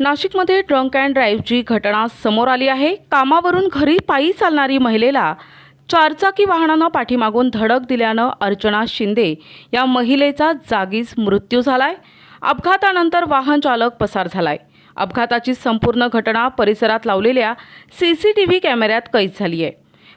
नाशिकमध्ये drunk and ड्राईव्हची घटना समोर आली आहे. कामावरून घरी पायी चालणारी महिलेला चारचाकी वाहनानं पाठीमागून धडक दिल्यानं अर्चना शिंदे या महिलेचा जागीच मृत्यू झालाय. अपघातानंतर वाहन चालक पसार झालाय. अपघाताची संपूर्ण घटना परिसरात लावलेल्या सी सी टी व्ही कॅमेऱ्यात कैद झाली आहे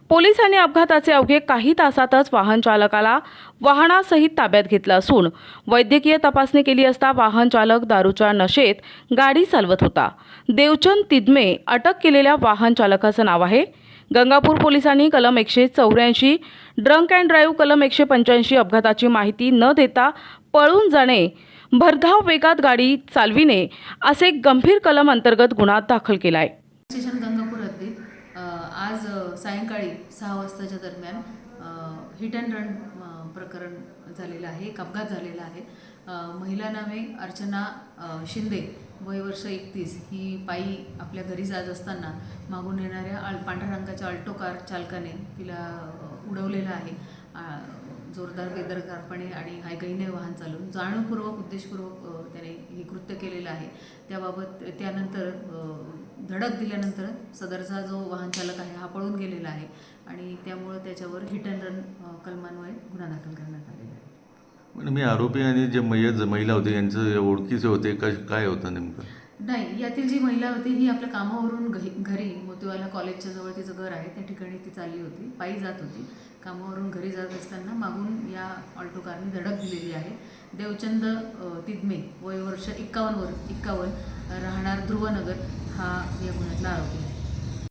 पोलिसांनी अपघाताचे अवघे काही तासातच वाहन चालकाला वाहनासहित ताब्यात घेतलं असून वैद्यकीय तपासणी केली असता वाहन चालक दारूच्या नशेत गाडी चालवत होता. देवचंद तिदमे अटक केलेल्या वाहन चालकाचं नाव आहे. गंगापूर पोलिसांनी कलम एकशे चौऱ्याऐंशी ड्रंक अँड ड्राईव्ह कलम एकशे पंच्याऐंशी अपघाताची माहिती न देता पळून जाणे भरधाव वेगात गाडी चालविणे असे गंभीर कलम अंतर्गत गुन्हा दाखल केला आहे सायंकाळी सहा वाजताच्या दरम्यान हिट अँड रन प्रकरण झालेलं आहे एक अपघात झालेला आहे. महिला नावे अर्चना शिंदे वय वर्ष एकतीस. ही पायी आपल्या घरी जात असताना मागून येणाऱ्या अल पांढऱ्या रंगाच्या अल्टो कार चालकाने तिला उडवलेलं आहे. जोरदार बेदरकारपणे आणि हायकाईने वाहन चालवून जाणीवपूर्वक उद्देशपूर्वक त्याने हे कृत्य केलेलं आहे. त्याबाबत त्यानंतर धडक दिल्यानंतर सदरचा जो वाहन चालक आहे हा पळून गेलेला आहे आणि त्यामुळं त्याच्यावर हिट अँड रन कलमान्वये गुन्हा दाखल करण्यात आलेला आहे. पण मी आरोपी आणि जे मयत महिला होते यांचं ओळखीचे होते का काय होतं नेमकं? नाही यातील जी महिला होती ही आपल्या कामावरून घरी घरी मोतीवाला कॉलेजच्या जवळ तिचं घर आहे. त्या ठिकाणी ती चालली होती. पायी जात होती. कामावरून घरी जात असताना मागून या ऑल्टो कारने धडक दिलेली आहे. देवचंद तिदमे वय वर्ष एक्कावन्न वर एक्कावन्न राहणार ध्रुवनगर हा या गुन्ह्यातला आरोपी आहे.